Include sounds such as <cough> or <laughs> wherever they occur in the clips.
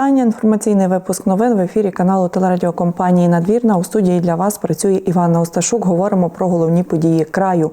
Вітання. Інформаційний випуск новин в ефірі каналу телерадіокомпанії Надвірна. У студії для вас працює Івана Осташук. Говоримо про головні події краю.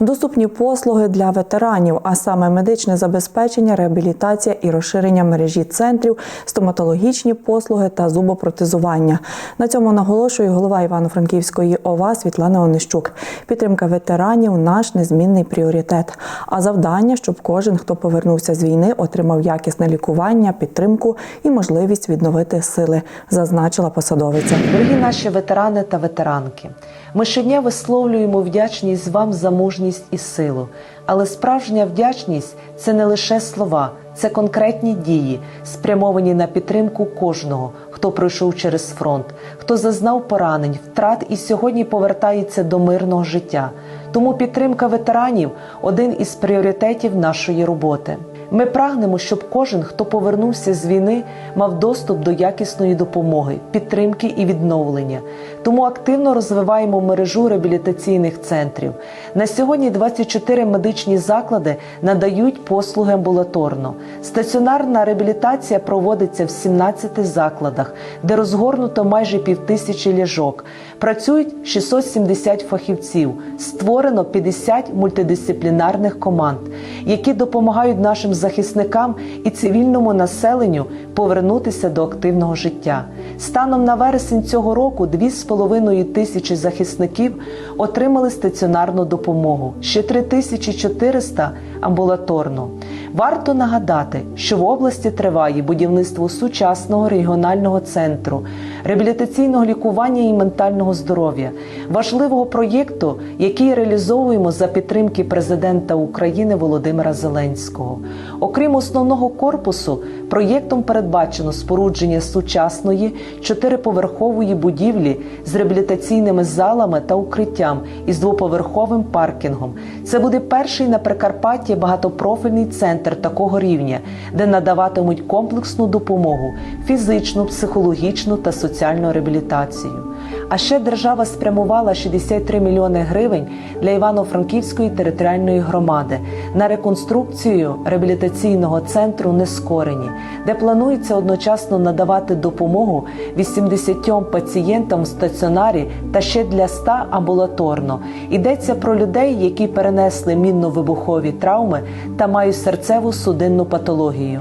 Доступні послуги для ветеранів, а саме медичне забезпечення, реабілітація і розширення мережі центрів, стоматологічні послуги та зубопротезування. На цьому наголошує голова Івано-Франківської ОВА Світлана Онищук. Підтримка ветеранів наш незмінний пріоритет. А завдання, щоб кожен, хто повернувся з війни, отримав якісне лікування, підтримку і можливість відновити сили, зазначила посадовиця. Дорогі наші ветерани та ветеранки, ми щодня висловлюємо вдячність вам за мужність і силу. Але справжня вдячність це не лише слова, це конкретні дії, спрямовані на підтримку кожного, хто пройшов через фронт, хто зазнав поранень, втрат і сьогодні повертається до мирного життя. Тому підтримка ветеранів один із пріоритетів нашої роботи. Ми прагнемо, щоб кожен, хто повернувся з війни, мав доступ до якісної допомоги, підтримки і відновлення. Тому активно розвиваємо мережу реабілітаційних центрів. На сьогодні 24 медичні заклади надають послуги амбулаторно. Стаціонарна реабілітація проводиться в 17 закладах, де розгорнуто майже півтисячі ліжок. Працюють 670 фахівців, створено 50 мультидисциплінарних команд, які допомагають нашим захисникам і цивільному населенню повернутися до активного життя. Станом на вересень цього року 2,5 тисячі захисників отримали стаціонарну допомогу, ще 3400 – амбулаторну. Варто нагадати, що в області триває будівництво сучасного регіонального центру реабілітаційного лікування і ментального здоров'я, важливого проєкту, який реалізовуємо за підтримки президента України Володимира Зеленського. Окрім основного корпусу, проєктом передбачено спорудження сучасної чотириповерхової будівлі з реабілітаційними залами та укриттям із двоповерховим паркінгом. Це буде перший на Прикарпатті багатопрофільний центр такого рівня, де надаватимуть комплексну допомогу, фізичну, психологічну та соціальну реабілітацію. А ще держава спрямувала 63 мільйони гривень для Івано-Франківської територіальної громади на реконструкцію реабілітаційного центру Нескорені, де планується одночасно надавати допомогу 80 пацієнтам в стаціонарі та ще для 100 амбулаторно. Йдеться про людей, які перенесли мінно-вибухові травми та мають серцеву судинну патологію.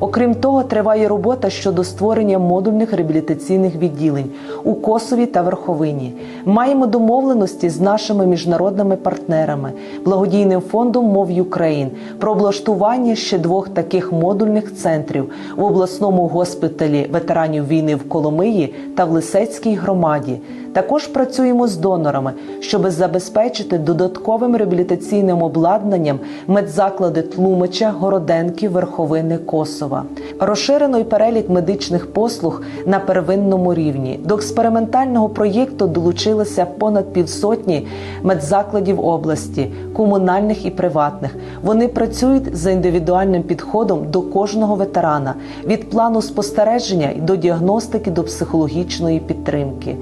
Окрім того, триває робота щодо створення модульних реабілітаційних відділень у Косові та Верховині. Маємо домовленості з нашими міжнародними партнерами, благодійним фондом мов Юкрейн про облаштування ще двох таких модульних центрів в обласному госпіталі ветеранів війни в Коломиї та в Лисецькій громаді. Також працюємо з донорами, щоб забезпечити додатковим реабілітаційним обладнанням медзаклади Тлумача, Городенки, Верховини, Косова. Розширено й перелік медичних послуг на первинному рівні. До експериментального проєкту долучилися понад півсотні медзакладів області, комунальних і приватних. Вони працюють за індивідуальним підходом до кожного ветерана від плану спостереження до діагностики до психологічної підтримки.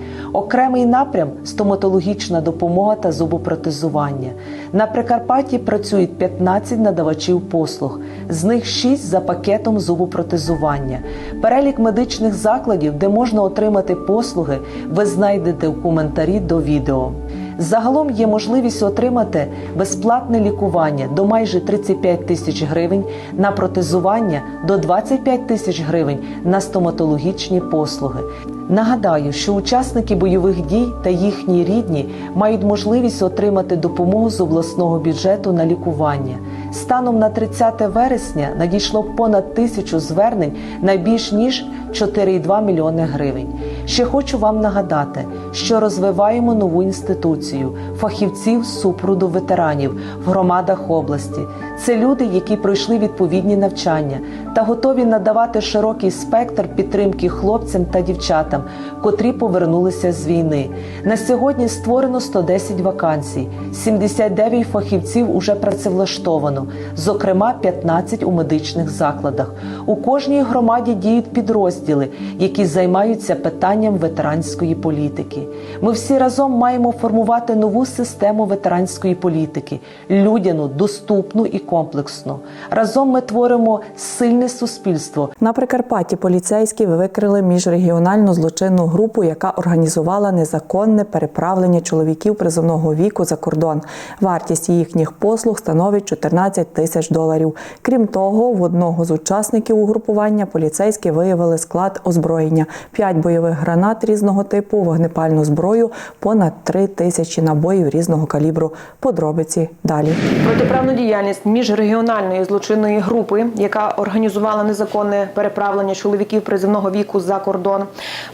Окремий напрям стоматологічна допомога та зубопротезування. На Прикарпатті працюють 15 надавачів послуг, з них 6 за пакетом зубопротезування. Перелік медичних закладів, де можна отримати послуги, ви знайдете в коментарі до відео. Загалом є можливість отримати безплатне лікування до майже 35 тисяч гривень на протезування до 25 тисяч гривень на стоматологічні послуги. Нагадаю, що учасники бойових дій та їхні рідні мають можливість отримати допомогу з обласного бюджету на лікування. Станом на 30 вересня надійшло понад тисячу звернень на більш ніж 4,2 мільйони гривень. Ще хочу вам нагадати, що розвиваємо нову інституцію фахівців з супроводу ветеранів в громадах області. Це люди, які пройшли відповідні навчання та готові надавати широкий спектр підтримки хлопцям та дівчатам, котрі повернулися з війни. На сьогодні створено 110 вакансій, 79 фахівців уже працевлаштовано, зокрема 15 у медичних закладах. У кожній громаді діють підрозділи, які займаються питаннями питанням ветеранської політики. Ми всі разом маємо формувати нову систему ветеранської політики, людяну, доступну і комплексну. Разом ми творимо сильне суспільство, На Прикарпатті поліцейські викрили міжрегіональну злочинну групу, яка організувала незаконне переправлення чоловіків призовного віку за кордон. Вартість їхніх послуг становить 14 тисяч доларів. Крім того, в одного з учасників угрупування поліцейські виявили склад озброєння: 5 бойових різного типу, вогнепальну зброю, понад 3 тисячі набоїв різного калібру. Подробиці далі. Протиправну діяльність міжрегіональної злочинної групи, яка організувала незаконне переправлення чоловіків призивного віку за кордон,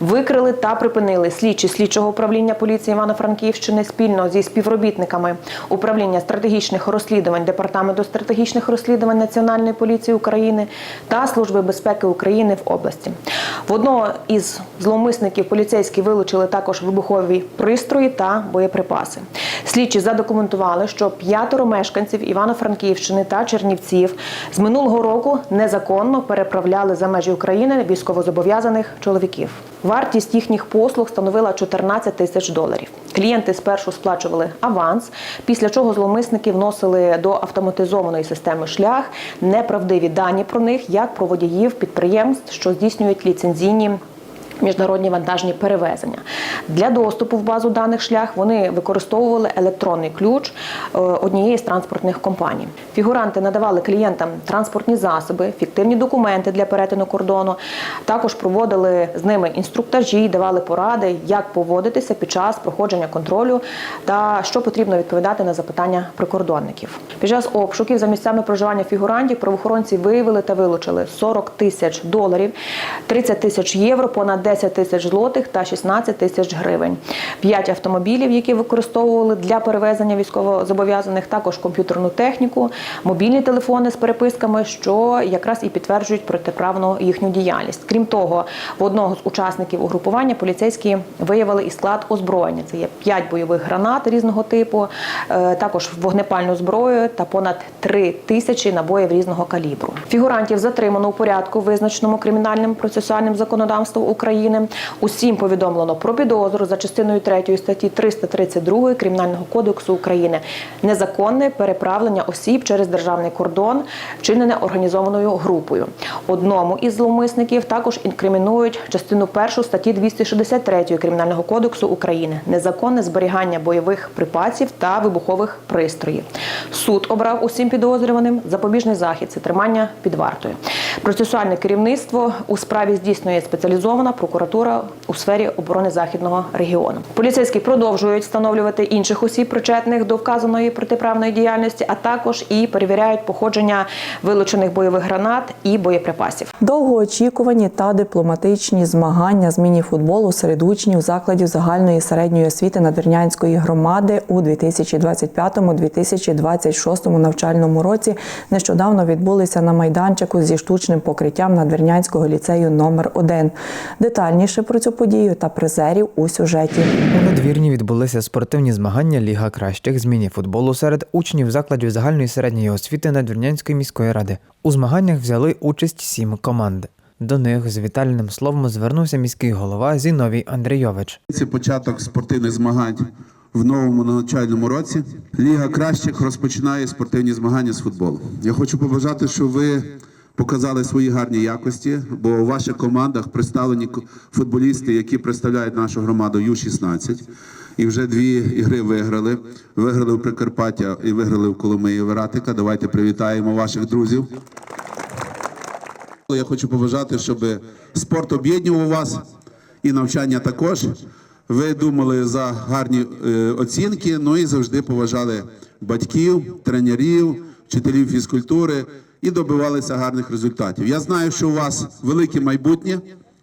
викрили та припинили слідчі слідчого управління поліції Івано-Франківщини спільно зі співробітниками управління стратегічних розслідувань департаменту стратегічних розслідувань Національної поліції України та Служби безпеки України в області. В одного із зловмисників поліцейські вилучили також вибухові пристрої та боєприпаси. Слідчі задокументували, що п'ятеро мешканців Івано-Франківщини та Чернівців з минулого року незаконно переправляли за межі України військовозобов'язаних чоловіків. Вартість їхніх послуг становила 14 тисяч доларів. Клієнти спершу сплачували аванс, після чого зловмисники вносили до автоматизованої системи шлях неправдиві дані про них як про водіїв підприємств, що здійснюють ліцензійні міжнародні вантажні перевезення. Для доступу в базу даних шлях вони використовували електронний ключ е, однієї з транспортних компаній. Фігуранти надавали клієнтам транспортні засоби, фіктивні документи для перетину кордону. Також проводили з ними інструктажі, давали поради, як поводитися під час проходження контролю та що потрібно відповідати на запитання прикордонників. Під час обшуків за місцями проживання фігурантів правоохоронці виявили та вилучили 40 тисяч доларів, 30 тисяч євро, понад 10 тисяч злотих та 16 тисяч гривень. П'ять автомобілів, які використовували для перевезення військовозобов'язаних, також комп'ютерну техніку, мобільні телефони з переписками, що якраз і підтверджують протиправну їхню діяльність. Крім того, в одного з учасників угрупування поліцейські виявили і склад озброєння. Це є 5 бойових гранат різного типу, е, також вогнепальну зброю та понад 3 тисячі набоїв різного калібру. Фігурантів затримано у порядку, визначеному кримінальним процесуальним законодавством України. Усім повідомлено про підозру за частиною 3 статті 332 Кримінального кодексу України незаконне переправлення осіб через державний кордон, вчинене організованою групою. Одному із зловмисників також інкримінують частину 1 статті 263 Кримінального кодексу України незаконне зберігання бойових припасів та вибухових пристроїв. Суд обрав усім підозрюваним запобіжний захід це тримання під вартою. Процесуальне керівництво у справі здійснює спеціалізована прокуратура у сфері оборони західного регіону. Поліцейські продовжують встановлювати інших осіб, причетних до вказаної протиправної діяльності, а також і перевіряють походження вилучених бойових гранат і боєприпасів. Довгоочікувані та дипломатичні змагання з міні-футболу серед учнів закладів загальної середньої освіти Надвірнянської громади у 2025-2026 навчальному році нещодавно відбулися на майданчику зі штучним покриттям Надвірнянського ліцею номер 1 Детальніше про цю подію та призерів у сюжеті. У надвірні відбулися спортивні змагання Ліга кращих з міні-футболу серед учнів закладів загальної середньої освіти Надвірнянської міської ради. У змаганнях взяли участь сім команд. До них з вітальним словом звернувся міський голова Зіновій Андрійович. Це початок спортивних змагань в новому навчальному році. Ліга кращих розпочинає спортивні змагання з футболу. Я хочу побажати, щоб ви показали свої гарні якості, бо у ваших командах представлені футболісти, які представляють нашу громаду Ю-16. І вже дві ігри виграли. Виграли в Прикарпаття і виграли в Коломиї Вератика. Давайте привітаємо ваших друзів. Я хочу побажати, щоб спорт об'єднував вас і навчання також. Ви думали за гарні е, оцінки, ну і завжди поважали батьків, тренерів, вчителів фізкультури і добивалися гарних результатів. Я знаю, що у вас велике майбутнє,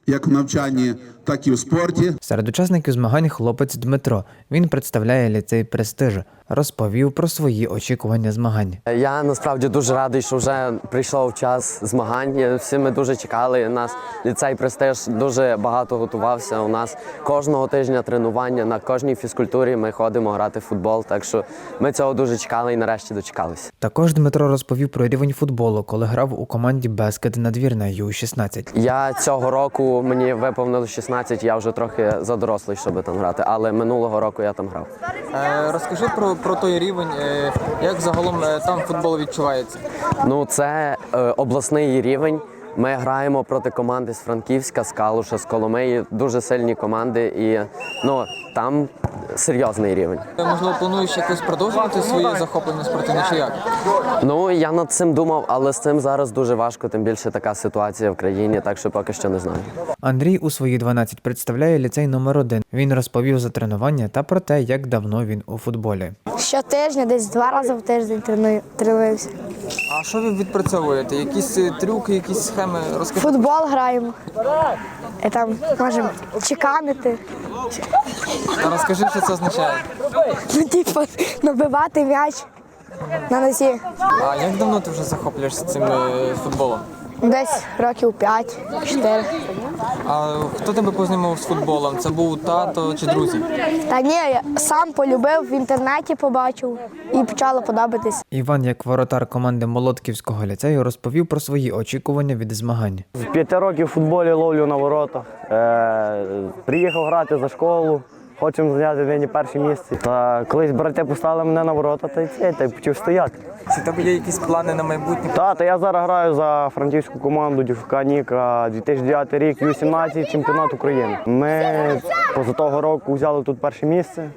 як в навчанні, так і в спорті. Серед учасників змагань хлопець Дмитро. Він представляє ліцей престиж. Розповів про свої очікування змагань. Я насправді дуже радий, що вже прийшов час змагань. Всі ми дуже чекали. Нас ліцей престиж дуже багато готувався. У нас кожного тижня тренування на кожній фізкультурі ми ходимо грати в футбол. Так що ми цього дуже чекали і нарешті дочекалися. Також Дмитро розповів про рівень футболу, коли грав у команді Бескет надвірна Ю-16. Я цього року мені виповнило 16 U17 я вже трохи задорослий, щоб там грати, але минулого року я там грав. Е, Розкажи про, про той рівень, е, як загалом е, там футбол відчувається. Ну, це е, обласний рівень. Ми граємо проти команди з Франківська, з Калуша, з Коломиї. Дуже сильні команди, і ну там серйозний рівень. Е, Можливо, плануєш якось продовжувати своє захоплення спортивне чи як? Ну я над цим думав, але з цим зараз дуже важко, тим більше така ситуація в країні, так що поки що не знаю. Андрій у свої 12 представляє ліцей номер 1 Він розповів за тренування та про те, як давно він у футболі. Щотижня, десь два рази в тиждень треную, тренуємося. А що ви відпрацьовуєте? Якісь е, трюки, якісь схеми? Розкажи. Футбол граємо. І там можемо чеканити, А розкажи, що це означає. ну, типу, набивати м'яч на носі. А як давно ти вже захоплюєшся цим е, футболом? Десь років 5-4. А хто тебе познайомив з футболом? Це був тато чи друзі? Та ні, я сам полюбив, в інтернеті побачив і почало подобатись. Іван, як воротар команди Молотківського ліцею, розповів про свої очікування від змагань. З п'яти років в футболі ловлю на воротах. Е, приїхав грати за школу, хочемо зайняти нині перше місце. Та колись брати поставили мене на ворота, та й це, та й почав стояти. Чи тебе є якісь плани на майбутнє? Та, та я зараз граю за франківську команду ДЮФК Ніка 2009 рік, Ю-17, чемпіонат України. Ми поза того року взяли тут перше місце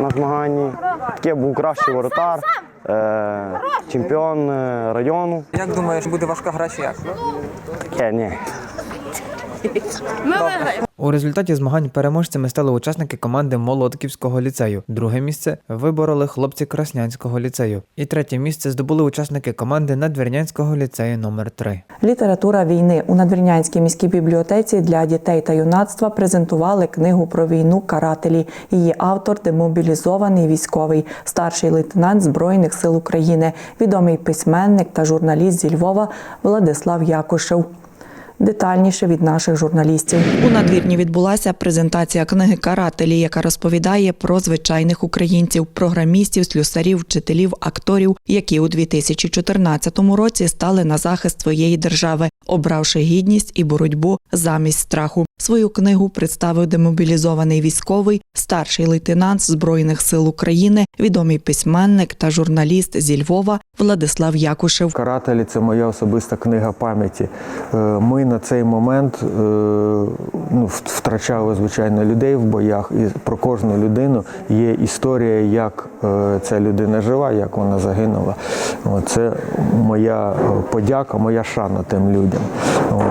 на змаганні. Таке був кращий воротар, е, чемпіон е, району. Як думаєш, буде важка гра чи як? Таке, ні. У результаті змагань переможцями стали учасники команди Молотківського ліцею. Друге місце вибороли хлопці Краснянського ліцею. І третє місце здобули учасники команди Надвірнянського ліцею номер 3 Література війни у Надвірнянській міській бібліотеці для дітей та юнацтва презентували книгу про війну карателі. Її автор демобілізований військовий, старший лейтенант Збройних сил України, відомий письменник та журналіст зі Львова Владислав Якушев. Детальніше від наших журналістів у надвірні відбулася презентація книги Карателі, яка розповідає про звичайних українців, програмістів, слюсарів, вчителів, акторів, які у 2014 році стали на захист своєї держави, обравши гідність і боротьбу замість страху. Свою книгу представив демобілізований військовий, старший лейтенант Збройних сил України, відомий письменник та журналіст зі Львова Владислав Якушев. Карателі це моя особиста книга пам'яті. Е, Ми на цей момент е, ну, втрачали звичайно людей в боях, і про кожну людину є історія, як е, ця людина жива, як вона загинула. Це моя подяка, моя шана тим людям.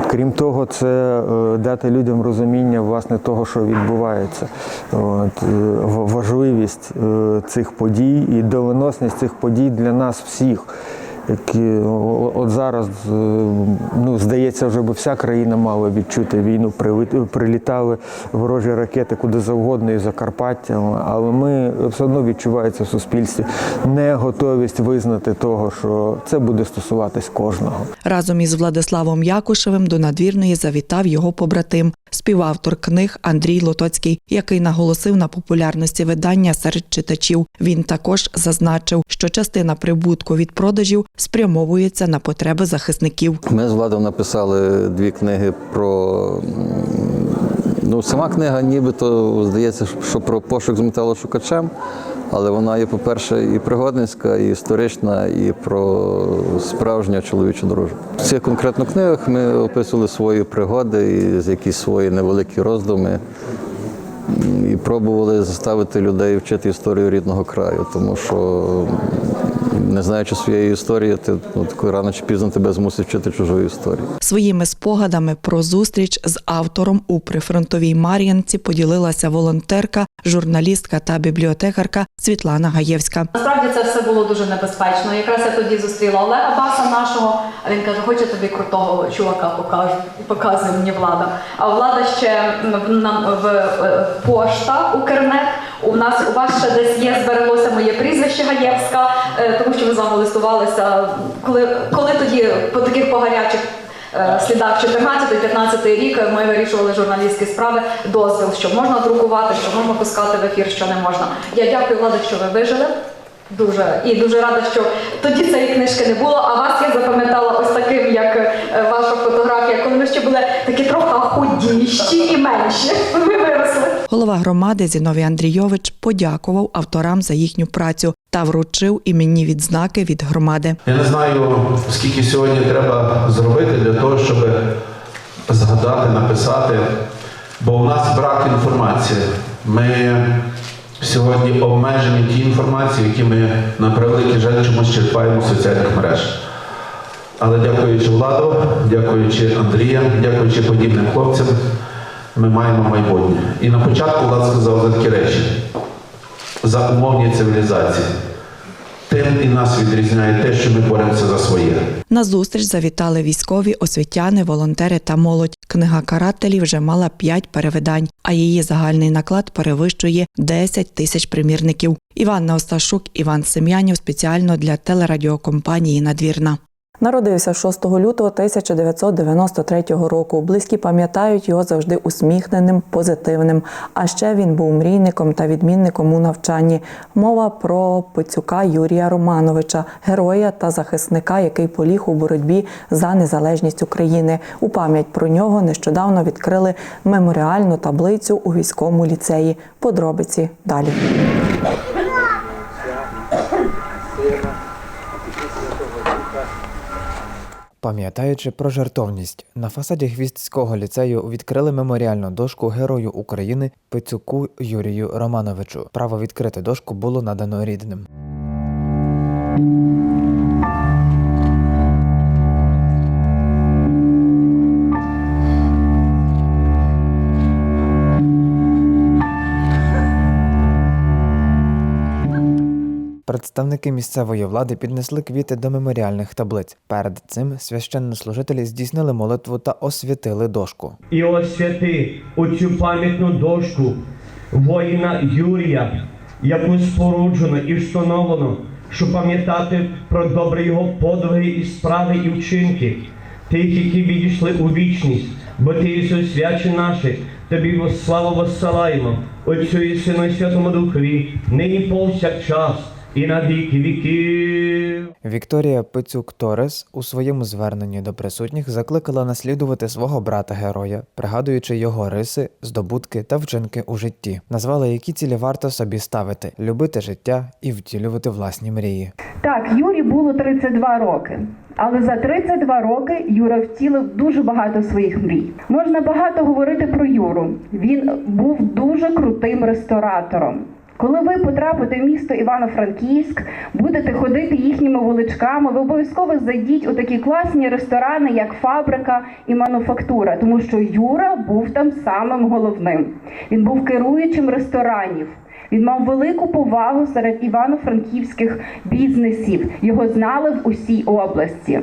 Крім того, це дати людям розуміння власне того, що відбувається. От, е, важливість е, цих подій і доленосність цих подій для нас всіх. Які от зараз е, ну здається, вже би вся країна мала відчути війну. Прилітали ворожі ракети куди завгодно і Закарпаття, але ми все одно відчувається в суспільстві неготовість визнати того, що це буде стосуватись кожного. Разом із Владиславом Якушевим до надвірної завітав його побратим, співавтор книг Андрій Лотоцький, який наголосив на популярності видання серед читачів. Він також зазначив, що частина прибутку від продажів спрямовується на потреби захисників. Ми з Владом написали дві книги про. Ну, сама книга нібито здається, що про пошук з металошукачем, але вона є, по-перше, і пригодницька, і історична, і про справжню чоловічу дружбу. В цих конкретно книгах ми описували свої пригоди і якісь свої невеликі роздуми. І пробували заставити людей вчити історію рідного краю, тому що не знаючи своєї історії, ти ну, рано чи пізно тебе змусить вчити чужої історії. Своїми спогадами про зустріч з автором у прифронтовій Мар'янці поділилася волонтерка, журналістка та бібліотекарка Світлана Гаєвська. Насправді це все було дуже небезпечно. Якраз я тоді зустріла Олега Баса нашого, а він каже, хочу тобі крутого чувака покажу. Показує мені влада. А влада ще м, нам в е, пошта Укрнет. У нас у вас ще десь є, збереглося моє прізвище Гаєвська, е, тому що ми з вами листувалися. Коли, коли тоді по таких погарячих е, слідах 14-15 рік ми вирішували журналістські справи, дозвіл, що можна друкувати, що можна пускати в ефір, що не можна. Я дякую влади, що ви вижили. Дуже і дуже рада, що тоді цієї книжки не було. А вас я запам'ятала ось таким, як е, ваша фотографія, коли ви ще були такі трохи худіші і менші. <laughs> Ви виросли. Голова громади Зіновій Андрійович подякував авторам за їхню працю та вручив іменні відзнаки від громади. Я не знаю, скільки сьогодні треба зробити для того, щоб згадати, написати, бо у нас брак інформації. Ми сьогодні обмежені ті інформації, які ми на превеликий жаль чомусь черпаємо з соціальних мереж. Але дякуючи владу, дякуючи Андріям, дякуючи подібним хлопцям, ми маємо майбутнє. І на початку Влад сказав за такі речі: за умовні цивілізації. Тим і нас відрізняє те, що ми боремося за своє. На зустріч завітали військові, освітяни, волонтери та молодь. Книга карателів вже мала п'ять перевидань, а її загальний наклад перевищує 10 тисяч примірників. Іванна Осташук, Іван Сем'янів спеціально для телерадіокомпанії Надвірна. Народився 6 лютого 1993 року. Близькі пам'ятають його завжди усміхненим, позитивним. А ще він був мрійником та відмінником у навчанні. Мова про Пицюка Юрія Романовича, героя та захисника, який поліг у боротьбі за незалежність України. У пам'ять про нього нещодавно відкрили меморіальну таблицю у військовому ліцеї. Подробиці далі. Пам'ятаючи про жартовність, на фасаді Гвіздського ліцею відкрили меморіальну дошку Герою України Пицюку Юрію Романовичу. Право відкрити дошку було надано рідним. Представники місцевої влади піднесли квіти до меморіальних таблиць. Перед цим священнослужителі здійснили молитву та освятили дошку. і освяти оцю пам'ятну дошку воїна Юрія, яку споруджено і встановлено, щоб пам'ятати про добрі його подвиги і справи і вчинки, тих, які відійшли у вічність, бо ти Ісус свячі наші, тобі славу воссилаємо, Отцю і Сину і Святому Духові, нині повсякчас і на віки віків. Вікторія Пицюк Торес у своєму зверненні до присутніх закликала наслідувати свого брата героя, пригадуючи його риси, здобутки та вчинки у житті. Назвала, які цілі варто собі ставити, любити життя і втілювати власні мрії. Так, Юрі було 32 роки. Але за 32 роки Юра втілив дуже багато своїх мрій. Можна багато говорити про Юру. Він був дуже крутим ресторатором. Коли ви потрапите в місто Івано-Франківськ, будете ходити їхніми вуличками, ви обов'язково зайдіть у такі класні ресторани, як фабрика і мануфактура, тому що Юра був там самим головним. Він був керуючим ресторанів. Він мав велику повагу серед івано-франківських бізнесів. Його знали в усій області.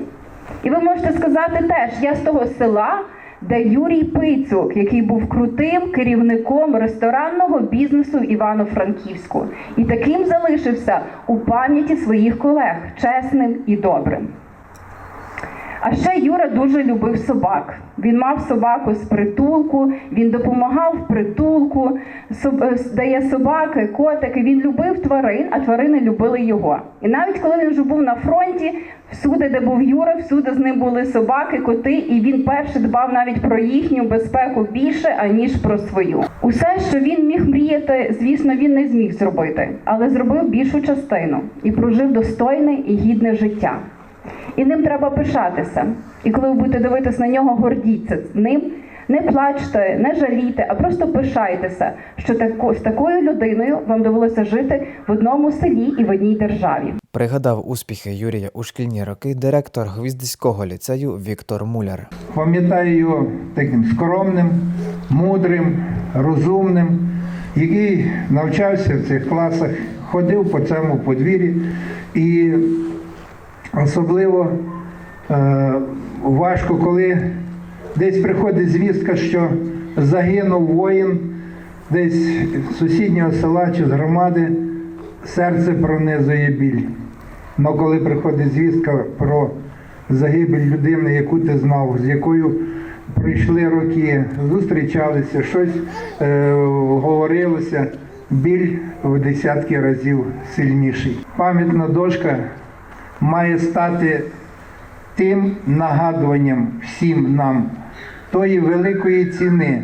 І ви можете сказати теж, я з того села, де Юрій Пицюк, який був крутим керівником ресторанного бізнесу Івано-Франківську, і таким залишився у пам'яті своїх колег, чесним і добрим. А ще Юра дуже любив собак. Він мав собаку з притулку, він допомагав в притулку, е, дає собаки, котики. Він любив тварин, а тварини любили його. І навіть коли він вже був на фронті, всюди, де був Юра, всюди з ним були собаки, коти, і він перше дбав навіть про їхню безпеку більше, аніж про свою. Усе, що він міг мріяти, звісно, він не зміг зробити, але зробив більшу частину і прожив достойне і гідне життя. І ним треба пишатися. І коли ви будете дивитися на нього, гордіться ним. Не плачте, не жалійте, а просто пишайтеся, що тако, з такою людиною вам довелося жити в одному селі і в одній державі. Пригадав успіхи Юрія у шкільні роки директор Гвіздського ліцею Віктор Муляр. Пам'ятаю його таким скромним, мудрим, розумним, який навчався в цих класах, ходив по цьому подвір'ї і особливо е, важко, коли десь приходить звістка, що загинув воїн десь з сусіднього села чи з громади, серце пронизує біль. Але коли приходить звістка про загибель людини, яку ти знав, з якою пройшли роки, зустрічалися, щось е, говорилося, біль в десятки разів сильніший. Пам'ятна дошка має стати тим нагадуванням всім нам тої великої ціни,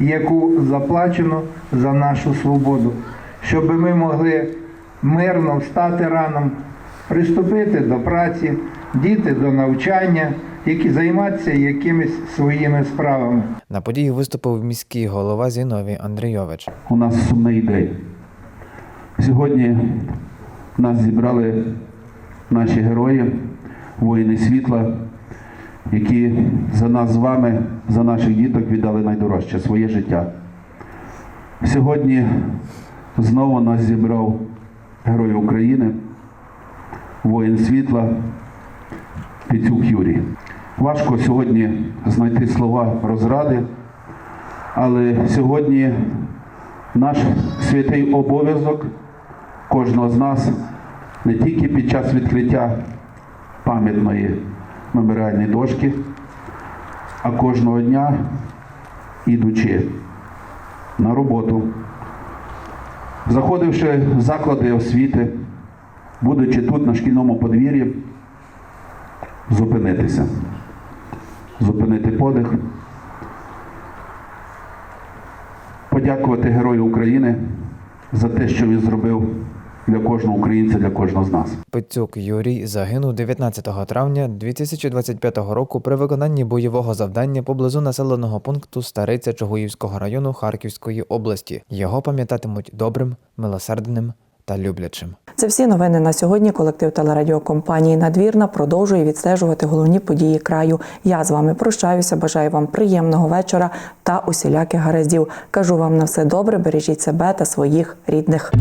яку заплачено за нашу свободу, щоб ми могли мирно встати раном, приступити до праці, діти до навчання, які займатися якимись своїми справами. На події виступив міський голова Зіновій Андрійович. у нас сумний день. Сьогодні нас зібрали наші герої, воїни світла, які за нас з вами, за наших діток віддали найдорожче своє життя. Сьогодні знову нас зібрав Герой України, воїн світла Піцюк Юрій. Важко сьогодні знайти слова розради, але сьогодні наш святий обов'язок кожного з нас не тільки під час відкриття пам'ятної меморіальної дошки, а кожного дня, ідучи на роботу, заходивши в заклади освіти, будучи тут на шкільному подвір'ї, зупинитися, зупинити подих. подякувати Герою України за те, що він зробив для кожного українця, для кожного з нас. Пицюк Юрій загинув 19 травня 2025 року при виконанні бойового завдання поблизу населеного пункту Стариця Чугуївського району Харківської області. Його пам'ятатимуть добрим, милосердним та люблячим. Це всі новини на сьогодні. Колектив телерадіокомпанії Надвірна продовжує відстежувати головні події краю. Я з вами прощаюся. Бажаю вам приємного вечора та усіляких гараздів. Кажу вам на все добре. Бережіть себе та своїх рідних.